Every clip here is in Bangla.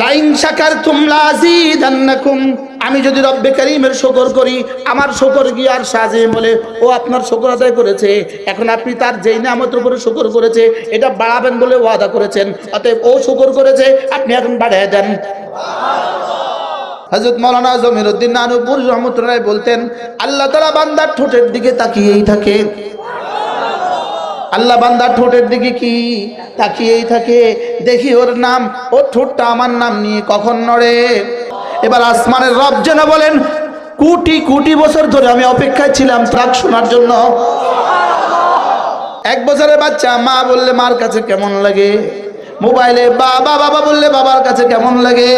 লাইন শাকার তুমলা আমি যদি রব্বে করিমের শকর করি, আমার শকর গিয়ে আর সাজে বলে? ও আপনার শকর আদায় করেছে। এখন আপনি তার যেই নামতের উপরে শকর করেছে, এটা বাড়াবেন বলে ওয়াদা করেছেন। অতএব ও শকর করেছে, আপনি এখন বাড়ায় দেন। হজরত মৌলানা জমির উদ্দিন নানুপুর রহমতুল্লাহ বলতেন, আল্লাহ তালা বান্দার ঠোঁটের দিকে তাকিয়েই থাকে। আল্লাহ বান্দার ঠোঁটের দিকে কি তাকিয়েই থাকে? দেখি ওর নাম। ওর ঠোঁটটা আমার নাম নিয়ে কখন নড়ে? এবার আসমানের রব যেন বলেন, কোটি কোটি বছর ধরে আমি অপেক্ষায় ছিলাম ট্রাক শোনার জন্য। এক বছরের বাচ্চা, মা বললে, মার কাছে কেমন লাগে? মোবাইলে, বাবা বাবা বললে, বাবার কাছে কেমন লাগে?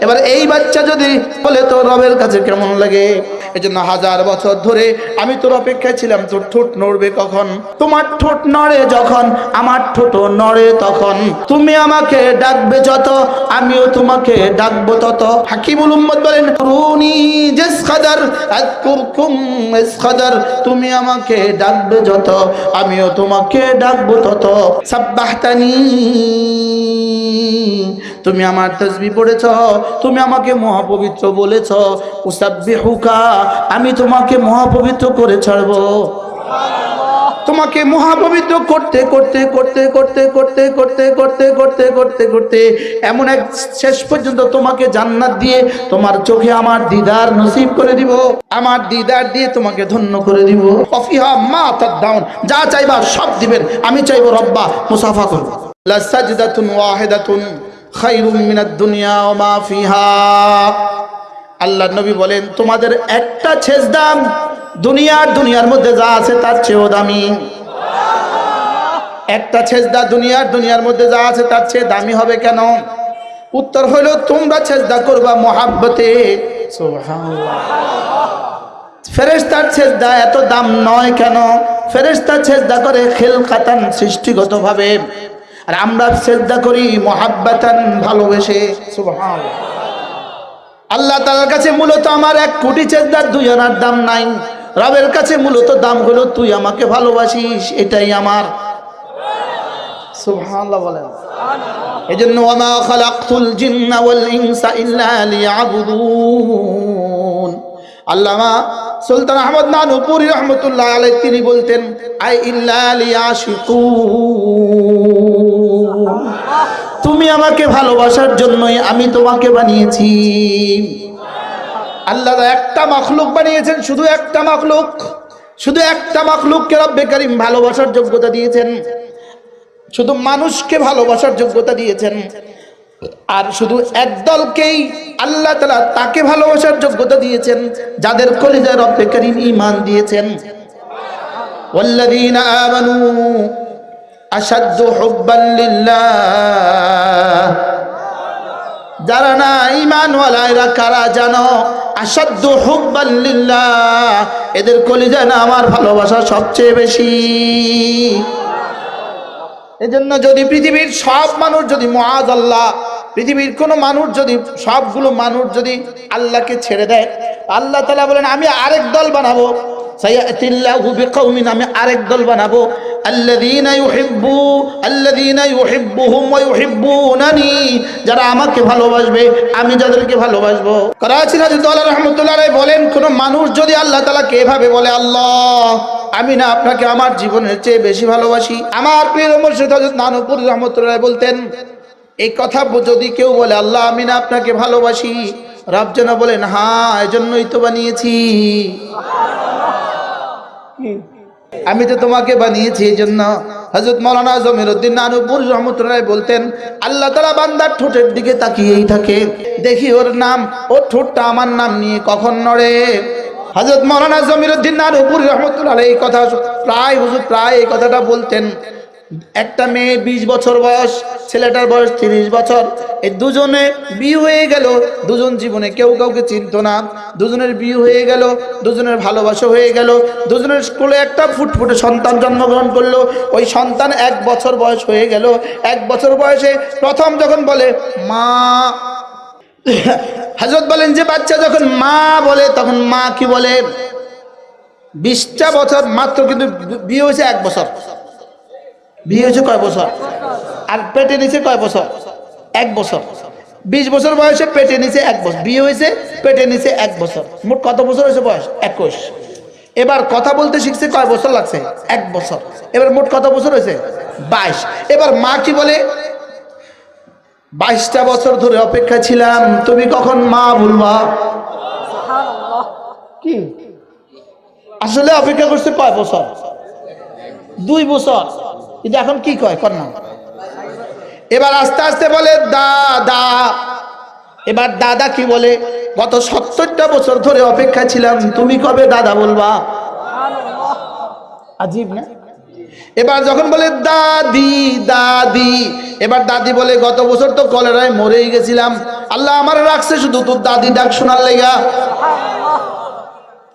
এবার এই বাচ্চা যদি বলে তো রবের কাছে কেমন লাগে? এজন্য হাজার বছর ধরে আমি তোর অপেক্ষায় ছিলাম, তোর ঠোঁট নড়বে কখন? তোমার ঠোঁট নড়ে যখন, আমার ঠোঁট নড়ে তখন। তুমি আমাকে ডাকবে যত, আমিও তোমাকে ডাকবো তত। হাকিমুল উম্মদ বলেন রুনি জেস খাদার আজকুরকুম এস খাদার তুমি আমাকে ডাকবে যত, আমিও তোমাকে ডাকবো তত। সাব্বাহতানি তুমি আমার তসবি পড়েছ তুমি আমাকে মহাপবিত্র বলেছ উসাব্বিহুকা আমি তোমাকে মহাপবিত্র করে ছাড়বো তোমাকে মহাপবিত্র করতে করতে করতে করতে করতে করতে করতে করতে করতে করতে এমন এক শেষ পর্যন্ত তোমাকে জান্নাত দিয়ে তোমার চোখে আমার দিদার নসিব করে দিব আমার দিদার দিয়ে তোমাকে ধন্য করে দিব অফিহা মা তাদাউন যা চাইবা সব দিবেন আমি চাইব রব্বা মুসাফা করব লাসাজদাতুন ওয়াহিদাতুন মিনাদ দুনিয়া ওয়া মা ফিহা। আল্লাহ নবী বলেন, তোমাদের একটা ছেজদাম দুনিয়ার দুনিয়ার মধ্যে যা আছে তার চেয়েও দামি। একটা ছেজদা দুনিয়ার দুনিয়ার মধ্যে যা আছে তার চেয়ে দামি হবে কেন? উত্তর হলো, তোমরা ছেজদা করবা মহাব্বতে। ফেরেস্তার ছেজদা এত দাম নয় কেন? ফেরেস্তা ছেজদা করে খেল খাতান সৃষ্টিগতভাবে। আর আমরা ছেজদা করি মহাব্বাতান ভালোবেসে। আল্লাহ তালার কাছে মূলত আমার এক কোটি চেষ্টার দুই দাম নাই। রবের কাছে মূলত দাম হলো, তুই আমাকে ভালোবাসিস, এটাই আমার। সুবহানাল্লাহ সুলতান আহমদ তিনি বলতেন, আই ইল্লা তুমি আমাকে ভালোবাসার জন্যই আমি তোমাকে বানিয়েছি আল্লাহ একটা মখলুক বানিয়েছেন শুধু একটা মখলুক শুধু একটা মখলুককে রব্বে করিম ভালোবাসার যোগ্যতা দিয়েছেন শুধু মানুষকে ভালোবাসার যোগ্যতা দিয়েছেন আর শুধু একদলকেই আল্লাহ তালা তাকে ভালোবাসার যোগ্যতা দিয়েছেন যাদের কলিজায় রব্বে করিম ইমান দিয়েছেন والذين آمنوا যারা না ইমানওয়ালা এরা কারা জানো? আসাদ্য হব্বাল্লিল্লাহ এদের কলিজা না আমার ভালোবাসা সবচেয়ে বেশি। এজন্য যদি পৃথিবীর সব মানুষ যদি মহাজ আল্লাহ, পৃথিবীর কোনো মানুষ যদি, সবগুলো মানুষ যদি আল্লাহকে ছেড়ে দেয়, আল্লাহ তালা বলেন, আমি আরেক দল বানাবো। সাইয়াতিল্লাহু বিকৌমিন আমি আরেক দল বানাবো। আল্লাযীনা ইউহিব্বু, আল্লাযীনা ইউহিব্বুহুম ওয়া ইউহিব্বুনানি। যারা আমাকে ভালোবাসবে, আমি যাদেরকে ভালোবাসবো। করাচি হাজরত আল্লাহ রাহমাতুল্লাহ বলেন, কোন মানুষ যদি আল্লাহ তাআলাকে এভাবে বলে, আল্লাহ, আমি না আপনাকে আমার জীবনের চেয়ে বেশি ভালোবাসি। আমার প্রিয় মুর্শিদ হযরত নানুপুর রহমতুল্লাহ বলতেন, এই কথা যদি কেউ বলে, আল্লাহ, আমি না আপনাকে ভালোবাসি। রব যেন বলেন হ্যাঁ এজন্যই তো বানিয়েছি। আমি তো তোমাকে বানিয়েছি এই জন্য। হজরত মৌলানা জমির উদ্দিন নানুপুর রহমতুল্লাহ বলতেন, আল্লাহ তালা বান্দার ঠোঁটের দিকে তাকিয়েই থাকে। দেখি ওর নাম, ওর ঠোঁটটা আমার নাম নিয়ে কখন নড়ে। হজরত মৌলানা জমির উদ্দিন নানুপুর রহমতুল্লাহ এই কথা প্রায় হুজুর প্রায় এই কথাটা বলতেন। একটা মেয়ে বিশ বছর বয়স, ছেলেটার বয়স তিরিশ বছর। এই দুজনে বিয়ে হয়ে গেল, দুজন জীবনে কেউ কাউকে চিনত না। দুজনের বিয়ে হয়ে গেল, দুজনের ভালোবাসা হয়ে গেল। দুজনের স্কুলে একটা ফুটফুটে সন্তান জন্মগ্রহণ করল। ওই সন্তান এক বছর বয়স হয়ে গেল। এক বছর বয়সে প্রথম যখন বলে, মা হাজরত বলেন, যে বাচ্চা যখন মা বলে, তখন মা কি বলে? বিশটা বছর মাত্র কিন্তু বিয়ে হয়েছে এক বছর। বিয়ে হয়েছে কয় বছর? আর পেটে নিচে কয় বছর? এক বছর। বিশ বছর বয়সে পেটে নিচে এক বছর। বিয়ে হয়েছে, পেটে নিচে এক বছর। মোট কত বছর হয়েছে বয়স? একুশ। এবার কথা বলতে শিখছে কয় বছর লাগছে? এক বছর। এবার মোট কত বছর হয়েছে? বাইশ। এবার মা কি বলে? বাইশটা বছর ধরে অপেক্ষা ছিলাম, তুমি কখন মা বলবা? কি? আসলে অপেক্ষা করছে কয় বছর? দুই বছর। কিন্তু এখন কি কয়? কন্যা এবার আস্তে আস্তে বলে দাদা এবার দাদা কি বলে? গত সত্তরটা বছর ধরে অপেক্ষা ছিলাম। তুমি কবে দাদা বলবা? আজীব না? এবার যখন বলে, দাদি দাদি। এবার দাদি বলে, গত বছর তো কলেরায় মরেই গেছিলাম। আল্লাহ আমার রাখছে শুধু তোর দাদি ডাক শোনার লেগা।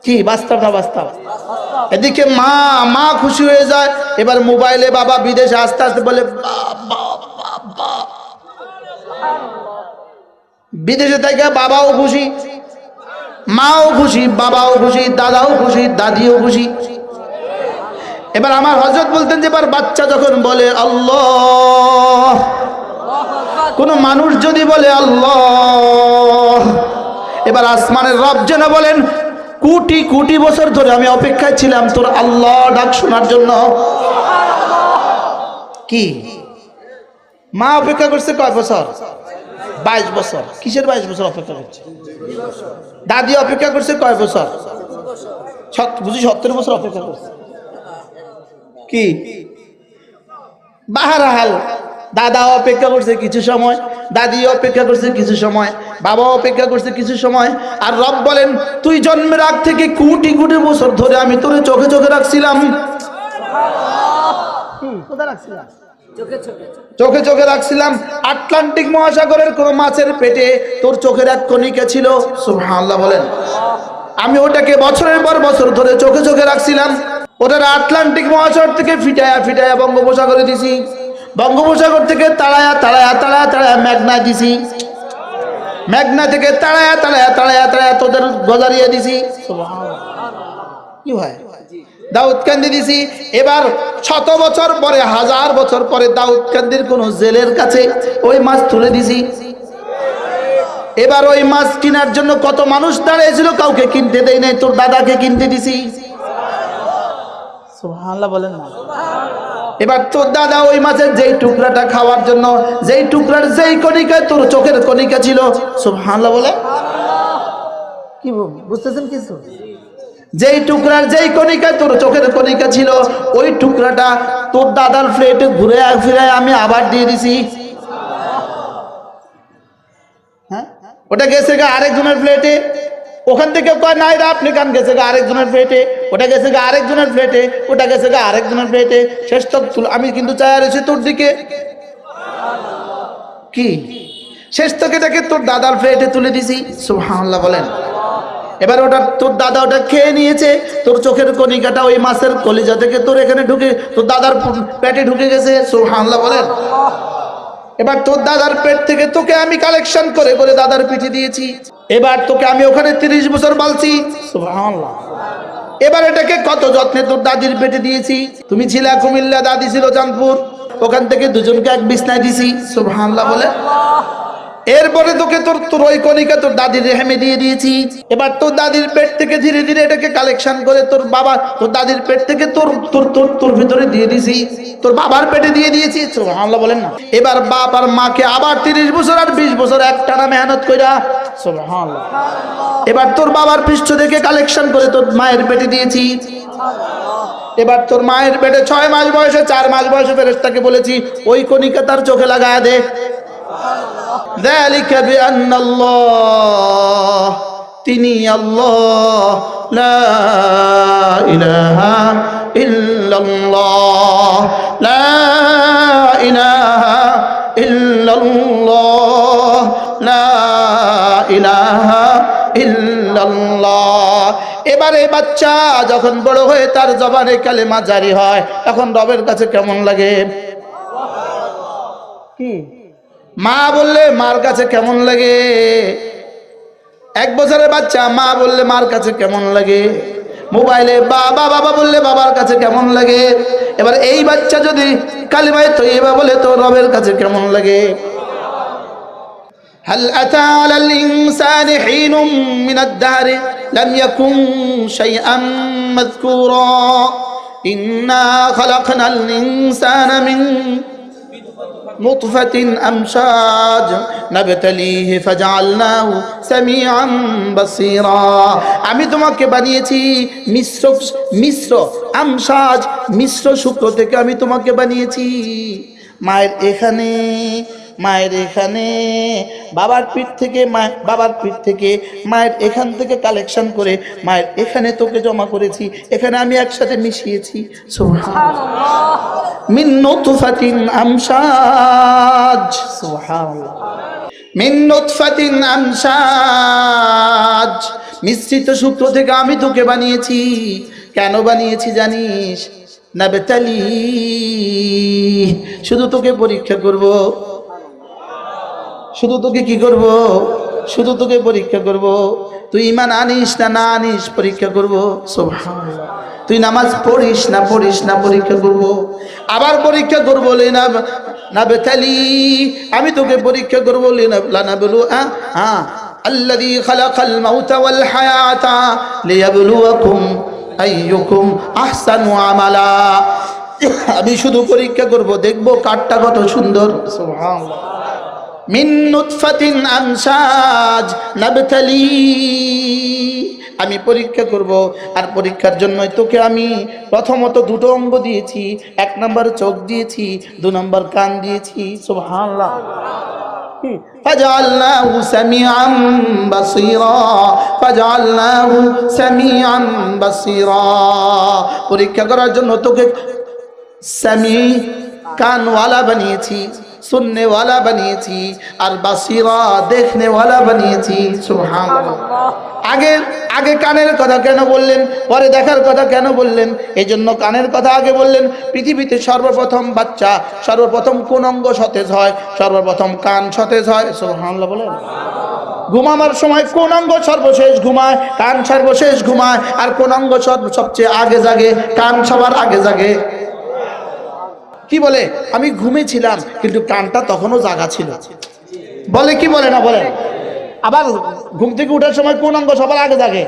কি বাস্তব না বাস্তব? এদিকে মা মা খুশি হয়ে যায়। এবার মোবাইলে বাবা বিদেশে আস্তে আস্তে বলে বিদেশে থেকে বাবাও খুশি, মাও খুশি, বাবাও খুশি, দাদাও খুশি, দাদিও খুশি। এবার আমার হজরত বলতেন যে, এবার বাচ্চা যখন বলে, আল্লাহ। কোন মানুষ যদি বলে, আল্লাহ। এবার আসমানের রব যেন বলেন কোটি কোটি বছর ধরে আমি অপেক্ষায় ছিলাম তোর আল্লাহ ডাক শোনার জন্য। কি? মা অপেক্ষা করছে কয় বছর? বাইশ বছর। কিসের বাইশ বছর অপেক্ষা করছে? দাদি অপেক্ষা করছে কয় বছর? বুঝি সত্তর বছর অপেক্ষা করছে। কি? বাহারাহাল দাদা অপেক্ষা করছে কিছু সময় দাদি অপেক্ষা করছে কিছু সময় বাবা অপেক্ষা করছে কিছু সময় আর রব বলেন তুই জন্মের আগ থেকে কোটি কোটি বছর ধরে আমি তোরে চোখে চোখে রাখছিলাম। রাখছিলাম? চোখে চোখে রাখছিলাম। আটলান্টিক মহাসাগরের কোন মাছের পেটে তোর চোখের এক কণিকা ছিল। সুবহানাল্লাহ বলেন। আমি ওটাকে বছরের পর বছর ধরে চোখে চোখে রাখছিলাম। ওটার আটলান্টিক মহাসাগর থেকে ফিটায়া ফিটায়া বঙ্গোপসাগরে দিছি। বঙ্গোপসাগর থেকে তাড়ায়া তাড়ায়া তাড়ায়া তাড়ায়া মেঘনা দিছি। মেঘনা থেকে তাড়ায়া তাড়ায়া তাড়ায়া তাড়ায়া তোদের গজারিয়ে দিছি। কি হয় দাউদ কান্দি দিছি। এবার শত বছর পরে, হাজার বছর পরে দাউদ কান্দির কোন জেলের কাছে ওই মাছ তুলে দিছি। এবার ওই মাছ কেনার জন্য কত মানুষ দাঁড়িয়েছিল, কাউকে কিনতে দেয় নাই, তোর দাদাকে কিনতে দিছি। সুবহানাল্লাহ বলেন না। এবার তোর দাদা ওই মাছের যেই টুকরাটা খাওয়ার জন্য, যেই টুকরার যেই কণিকা তোর চোখের কণিকা ছিল সব হানলা বলে? কি বুঝতেছেন কিছু? যেই টুকরার যেই কণিকা তোর চোখের কণিকা ছিল, ওই টুকরাটা তোর দাদার প্লেটে ঘুরে ফিরে আমি আবার দিয়ে দিছি। হ্যাঁ? ওটা গেছে গা আরেকজনের প্লেটে ওখান থেকে কয় নাই রা আপনি কান গেছে গা আরেকজনের প্লেটে ওটা গেছে গা আরেকজনের প্লেটে ওটা গেছে গা আরেকজনের প্লেটে শেষ তক আমি কিন্তু চায় রয়েছি তোর দিকে। কি? শেষ তক এটাকে তোর দাদার প্লেটে তুলে দিছি। সুবহানাল্লাহ বলেন। এবার ওটা তোর দাদা ওটা খেয়ে নিয়েছে। তোর চোখের কণিকাটা ওই মাছের কলিজা থেকে তোর এখানে ঢুকে, তোর দাদার পেটে ঢুকে গেছে। সুবহানাল্লাহ বলেন। এবার তোর দাদার পেট থেকে তোকে আমি কালেকশন করে করে দাদার পিঠে দিয়েছি। এবার তোকে আমি ওখানে তিরিশ বছর বলছি এবার এটাকে কত যত্নে তোর দাদির পেটে দিয়েছি? তুমি ছিলা কুমিল্লা দাদি ছিল চাঁদপুর। ওখান থেকে দুজনকে এক বিছনায় দিছি সুবহানাল্লাহ বলে। এরপরে তোকে তোর তোর ওই কণিকা তোর দাদির রেহেমে দিয়ে দিয়েছি। এবার তোর দাদির পেট থেকে ধীরে ধীরে এটাকে কালেকশন করে তোর বাবা তোর দাদির পেট থেকে তোর তোর তোর তোর ভিতরে দিয়ে দিয়েছি তোর বাবার পেটে দিয়ে দিয়েছি সুবহানাল্লাহ বলেন না। এবার বাপ আর মাকে আবার তিরিশ বছর আর বিশ বছর একটানা মেহনত কইরা এবার তোর বাবার পৃষ্ঠ থেকে কালেকশন করে তোর মায়ের পেটে দিয়েছি। এবার তোর মায়ের পেটে ছয় মাস বয়সে চার মাস বয়সে ফেরেস্তাকে বলেছি ওই কণিকা তার চোখে লাগায় দে। তিনি আল্লাহ লা ইলাহা ইল্লাল্লাহ লা ইলাহা ইল্লাল্লাহ। এবারে বাচ্চা যখন বড় হয়ে তার জবানে কালেমা জারি হয় তখন রবের কাছে কেমন লাগে? কি? মা বললে মার কাছে কেমন লাগে? এক বছরের বাচ্চা মা বললে মার কাছে কেমন লাগে? মোবাইলে বাবা বাবা বললে বাবার কাছে কেমন লাগে? এবার এই বাচ্চা যদি কালিমায় তৈবা বলে তো রবের কাছে কেমন লাগে? هل أتى على الإنسان حين من الدهر لم يكن شيئا مذكورا إنا خلقنا الإنسان من نطفة أمشاج نبتليه فجعلناه سميعا بصيرا আমি তোমাকে বানিয়েছি মিশ্র মিশ্র আমসাজ মিশ্র শুক্র থেকে আমি তোমাকে বানিয়েছি মায়ের এখানে মায়ের এখানে। বাবার পিঠ থেকে মা, বাবার পিঠ থেকে মায়ের এখান থেকে কালেকশন করে মায়ের এখানে তোকে জমা করেছি, এখানে আমি একসাথে মিশিয়েছি। আমসাজ। মিশ্রিত সূত্র থেকে আমি তোকে বানিয়েছি। কেন বানিয়েছি জানিস? না বেতালি শুধু তোকে পরীক্ষা করব। শুধু তোকে কি করব। শুধু তোকে পরীক্ষা করব। তুই ইমান আনিস না না আনিস, পরীক্ষা করব। সব তুই নামাজ পড়িস না পড়িস না, পরীক্ষা করব। আবার পরীক্ষা করব না না বেতালি আমি তোকে পরীক্ষা করব না বলু হ্যাঁ হ্যাঁ আল্লাদি খালাকাল মাউতাওয়াল হায়াতা লিয়াবলুয়াকুম আইয়ুকুম আহসানু আমালা। আমি শুধু পরীক্ষা করব, দেখব কাঠটা কত সুন্দর। সুবহানাল্লাহ। মিন নুতফাতিন আমসাজ নাবতালি আমি পরীক্ষা করব আর পরীক্ষার জন্যই তোকে আমি প্রথমত দুটো অঙ্গ দিয়েছি এক নম্বর চোখ দিয়েছি দু নম্বর কান দিয়েছি সুবহানাল্লাহ فجعلناه سميعا بصيرا فجعلناه سميعا بصيرا পরীক্ষা করার জন্য তোকে সামি কানওয়ালা বানিয়েছি শুননেওয়ালা বানিয়েছি আর বাসিরা দেখনেওয়ালা বানিয়েছি সুহান আগে আগে কানের কথা কেন বললেন পরে দেখার কথা কেন বললেন? এই জন্য কানের কথা আগে বললেন পৃথিবীতে সর্বপ্রথম বাচ্চা সর্বপ্রথম কোন অঙ্গ সতেজ হয় সর্বপ্রথম কান সতেজ হয় সুহামলা বলেন। ঘুমাবার সময় কোন অঙ্গ সর্বশেষ ঘুমায় কান সর্বশেষ ঘুমায় আর কোন অঙ্গ সবচেয়ে আগে জাগে কান সবার আগে জাগে। কি বলে? আমি ঘুমেছিলাম কিন্তু কানটা তখনও জাগা ছিল। বলে, কি বলে না বলে? আবার ঘুম থেকে উঠার সময় কোন অঙ্গ সবার আগে জাগে?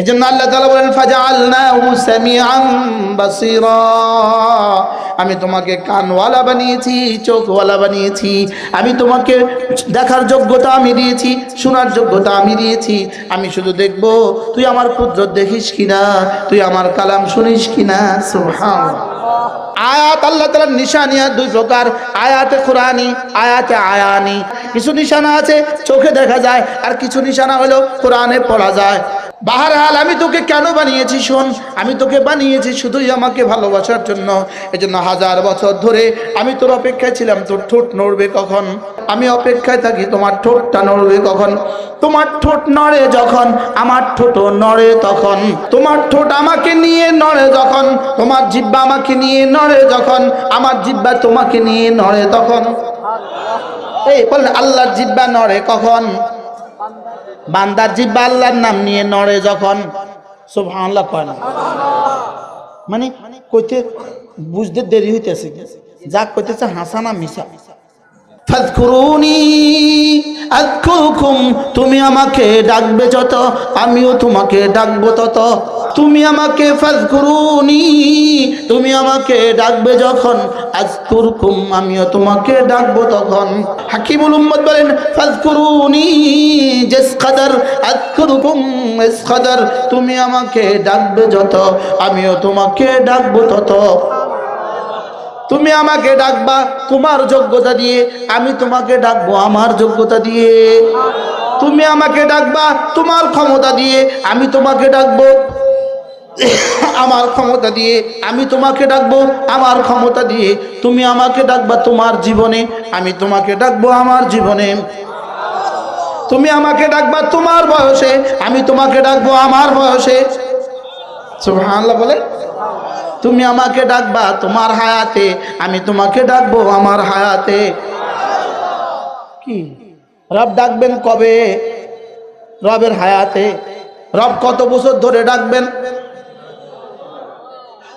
এই জন্য আল্লাহ তালা বলেন সামিআন বাসীরা। আমি তোমাকে কানওয়ালা বানিয়েছি, চোখওয়ালা বানিয়েছি। আমি তোমাকে দেখার যোগ্যতা আমি দিয়েছি, শোনার যোগ্যতা আমি দিয়েছি। আমি শুধু দেখব, তুই আমার কুদরত দেখিস কিনা? তুই আমার কালাম শুনিস কিনা? সুবহানাল্লাহ। আয়াত আল্লাহ তালার নিশানিয়া দুই প্রকার। আয়াতে কোরআনি, আয়াতে আয়ানি। কিছু নিশানা আছে, চোখে দেখা যায়, আর কিছু নিশানা হলো কোরআনে পড়া যায়। বাহার হাল আমি তোকে কেন বানিয়েছি শোন? আমি তোকে বানিয়েছি শুধুই আমাকে ভালোবাসার জন্য। এজন্য হাজার বছর ধরে আমি তোর অপেক্ষায় ছিলাম। তোর ঠোঁট নড়বে কখন? আমি অপেক্ষায় থাকি, তোমার ঠোঁটটা নড়বে কখন? তোমার ঠোঁট নড়ে যখন, আমার ঠোঁটও নড়ে তখন। তোমার ঠোঁট আমাকে নিয়ে নড়ে যখন, তোমার জিব্বা আমাকে নিয়ে নড়ে যখন, আমার জিব্বা তোমাকে নিয়ে নড়ে তখন। এই বললেন আল্লাহর জিব্বা নড়ে কখন? বান্দার জিব্বা আল্লাহর নাম নিয়ে নড়ে যখন। সব সুবহানাল্লাহ কয় না। মানে কইতে বুঝতে দেরি হইতেছে। যা কইতেছে হাসানা মিশা তুমি আমাকে ডাকবে যত, আমিও তোমাকে ডাকবো তত। তুমি আমাকে ফাজকুরুনি তুমি আমাকে ডাকবে যখন আযকুরকুম আমিও তোমাকে ডাকবো তখন। হাকিমুল উম্মত বলেন ফাজকুরুনি জিস কদর আযকুরকুম ইস কদর তুমি আমাকে ডাকবে যত, আমিও তোমাকে ডাকবো তত। তুমি আমাকে ডাকবা তোমার যোগ্যতা দিয়ে, আমি তোমাকে ডাকবো আমার যোগ্যতা দিয়ে। তুমি আমাকে ডাকবা তোমার ক্ষমতা দিয়ে, আমি তোমাকে ডাকবো আমার ক্ষমতা দিয়ে, আমি তোমাকে ডাকবো আমার ক্ষমতা দিয়ে। তুমি আমাকে ডাকবা তোমার জীবনে, আমি তোমাকে ডাকবো আমার জীবনে। তুমি আমাকে ডাকবা তোমার বয়সে, আমি তোমাকে ডাকবো আমার বয়সে। সুবহানাল্লাহ বলে তুমি আমাকে ডাকবা, তোমার হায়াতে, আমি তোমাকে ডাকবো আমার হায়াতে। কি? রব ডাকবেন কবে? রবের হায়াতে। রব কত বছর ধরে ডাকবেন?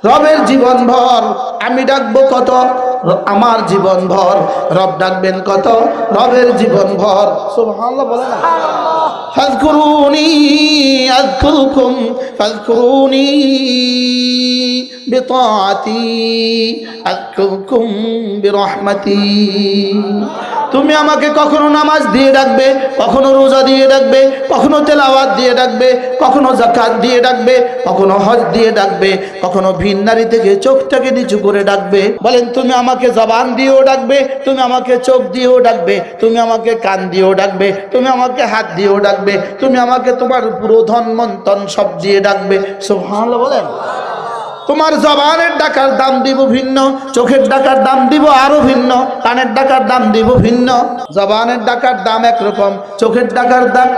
রবের জীবন ভর, আমি ডাকবো কত? আমার জীবন ভর, রব ডাকবেন কত? রবের জীবন ভর। সুবহানাল্লাহ বলে না। ফাজকুরুনি আযকুরুকুম, ফাজকুরুনি। আযকুরুকুম বিরহমাতি। তুমি আমাকে কখনো নামাজ দিয়ে ডাকবে, কখনো রোজা দিয়ে ডাকবে, কখনো তেলাওয়াত দিয়ে ডাকবে, কখনো জাকাত দিয়ে ডাকবে, কখনো হজ দিয়ে ডাকবে, কখনো ভিন নারী থেকে চোখটাকে নিচু করে ডাকবে। বলেন, তুমি আমাকে জবান দিয়েও ডাকবে, তুমি আমাকে চোখ দিয়েও ডাকবে, তুমি আমাকে কান দিয়েও ডাকবে, তুমি আমাকে হাত দিয়েও ডাকবে, তুমি আমাকে তোমার পুরো ধন মন্তন সব দিয়ে ডাকবে। সুবহানাল্লাহ, বলেন। তোমার জবানের ডাকার দাম দিব ভিন্ন, চোখের ডাকার দাম দিব আরও ভিন্ন, কানের ডাকার দাম দিব ভিন্ন। জবানের ডাকার দাম একরকম, চোখের ডাকার দাম,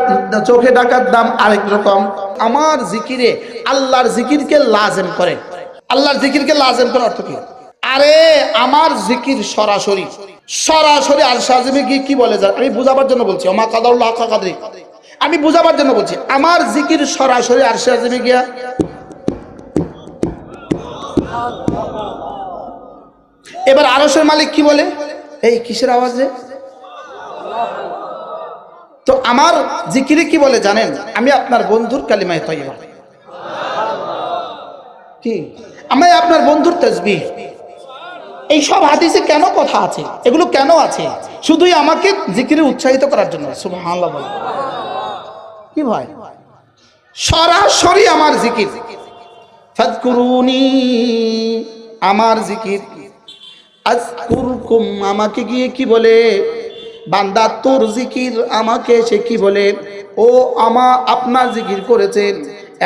চোখে ডাকার দাম আরেক রকম। আমার জিকিরে আল্লাহর জিকিরকে লাজেম করে। আল্লাহর জিকিরকে লাজেম করে অর্থ কি? আরে, আমার জিকির সরাসরি। সরাসরি আর সাজিমে কি কি বলে যায়? আমি বুঝাবার জন্য বলছি, ওমা কাদাউল্লাহ হাক্কা কাদরি। আমি বুঝাবার জন্য বলছি, আমার জিকির সরাসরি আর সাজিমে গিয়া এবার আরসের মালিক কি বলে? এই কিসের আওয়াজ রে? তো আমার জিকিরে কি বলে জানেন? আমি আপনার বন্ধুর কালিমায় তৈবা কি? আমি আপনার বন্ধুর তসবি এই সব হাদিসে কেন কথা আছে? এগুলো কেন আছে? শুধুই আমাকে জিকিরে উৎসাহিত করার জন্য। কি ভাই? সরাসরি আমার জিকির। আমার জিকির। আজকুরকুম, আমাকে গিয়ে কি বলে? বান্দা, তোর জিকির আমাকে সে কি বলে? ও আমা, আপনার জিকির করেছেন।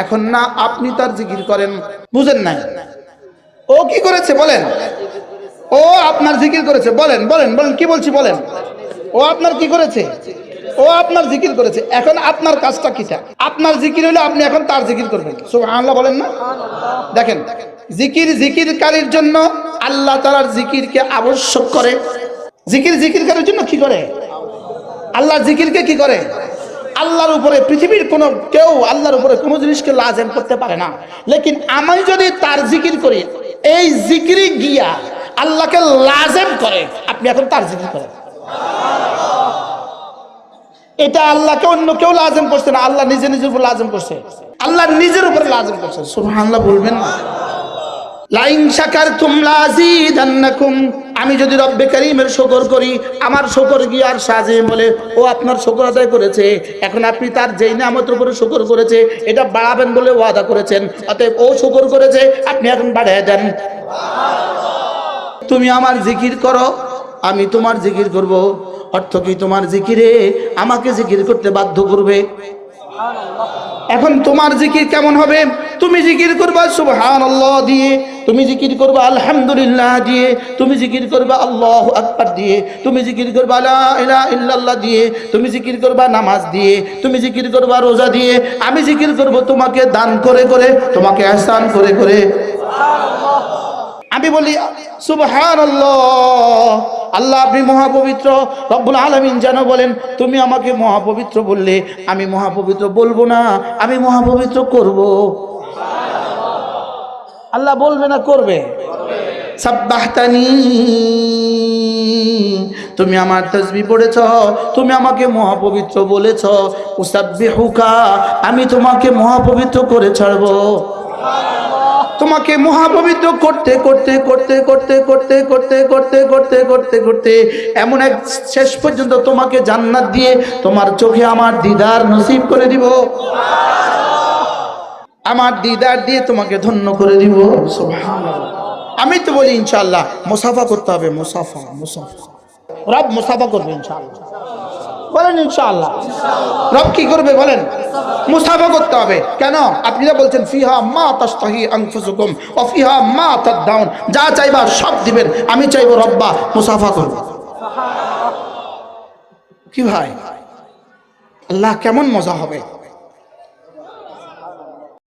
এখন না, আপনি তার জিকির করেন। বুঝেন নাই? ও কি করেছে বলেন? ও আপনার জিকির করেছে। বলেন বলেন বলেন, কি বলছি বলেন? ও আপনার কি করেছে? ও আপনার জিকির করেছে। এখন আপনার কাজটা কিটা? আপনার জিকির হলে আপনি এখন তার জিকির করবেন। সুবহানাল্লাহ বলেন না? দেখেন, জিকির জিকিরকারীর জন্য আল্লাহ তালার জিকিরকে আবশ্যক করে। জিকির জিকিরকারীর জন্য কি করে? আল্লাহ জিকিরকে কি করে? আল্লাহর উপরে, পৃথিবীর কোনো কেউ আল্লাহর উপরে কোনো জিনিসকে লাজেম করতে পারে না। লেকিন আমি যদি তার জিকির করি, এই জিকিরি গিয়া আল্লাহকে লাজেম করে। আপনি এখন তার জিকির করেন। এটা আল্লাহকে অন্য কেউ লাজেম করছে না, আল্লাহ নিজে নিজের উপর লাজেম করছে। আল্লাহ নিজের উপরে লাজেম করছে। সুবহানাল্লাহ, বলবেন না। লাইন লাযিদান্নাকুম আমি যদি রব্বে কারীমের শুকর করি, আমার শুকর গিয়ে আর সাজে বলে? ও আপনার শুকর আদায় করেছে। এখন আপনি তার যেই নামতের উপরে শুকর করেছে, এটা বাড়াবেন বলে ওয়াদা করেছেন। অতএব ও শুকর করেছে, আপনি এখন বাড়ায় দেন। তুমি আমার জিকির করো, আমি তোমার জিকির করব। অর্থ কি তোমার জিকিরে? আমাকে জিকির করতে বাধ্য করবে। এখন তোমার জিকির কেমন হবে? তুমি জিকির করবা সুবহান আল্লাহ দিয়ে। তুমি জিকির করবা আলহামদুলিল্লাহ দিয়ে, তুমি জিকির করবা আল্লাহ আকবার দিয়ে, তুমি জিকির করবা লা ইলাহা ইল্লাল্লাহ দিয়ে, তুমি জিকির করবা নামাজ দিয়ে, তুমি জিকির করবা রোজা দিয়ে, আমি জিকির করব তোমাকে দান করে করে, তোমাকে আহসান করে করে। আমি বলি সুবহান আল্লাহ আপনি মহাপবিত্র, রব্বুল আলমিন যেন বলেন, তুমি আমাকে মহাপবিত্র বললে, আমি মহাপবিত্র বলব না, আমি মহাপবিত্র করব। আল্লাহ বলবে না করবে? তুমি আমার তসবি পড়েছ, তুমি আমাকে মহাপবিত্র বলেছ। উসাব্বিহুকা, আমি তোমাকে মহাপবিত্র করে ছাড়বো। তোমাকে মহাপবিত্র করতে করতে করতে করতে করতে করতে করতে করতে করতে করতে এমন এক শেষ পর্যন্ত তোমাকে জান্নাত দিয়ে তোমার চোখে আমার দিদার নসিব করে দিব। আমার দিদার দিয়ে তোমাকে ধন্য করে দিব। আমি তো বলি, ইনশাআল্লাহ, মুসাফা করতে হবে, মুসাফা মুসাফা। রব মুসাফা করবে, ইনশাআল্লাহ। বলেন, ইনশাআল্লাহ। রব কি করবে, বলেন? মুসাফা করতে হবে। কেন? আপনি না বলছেন, ফিহা মা তাস্তাহি আনফুসুকুম, ও ফিহা মা তাদাউন যা চাইবা সব দিবেন। আমি চাইব রব্বা মুসাফা করব। কি ভাই? আল্লাহ, কেমন মজা হবে?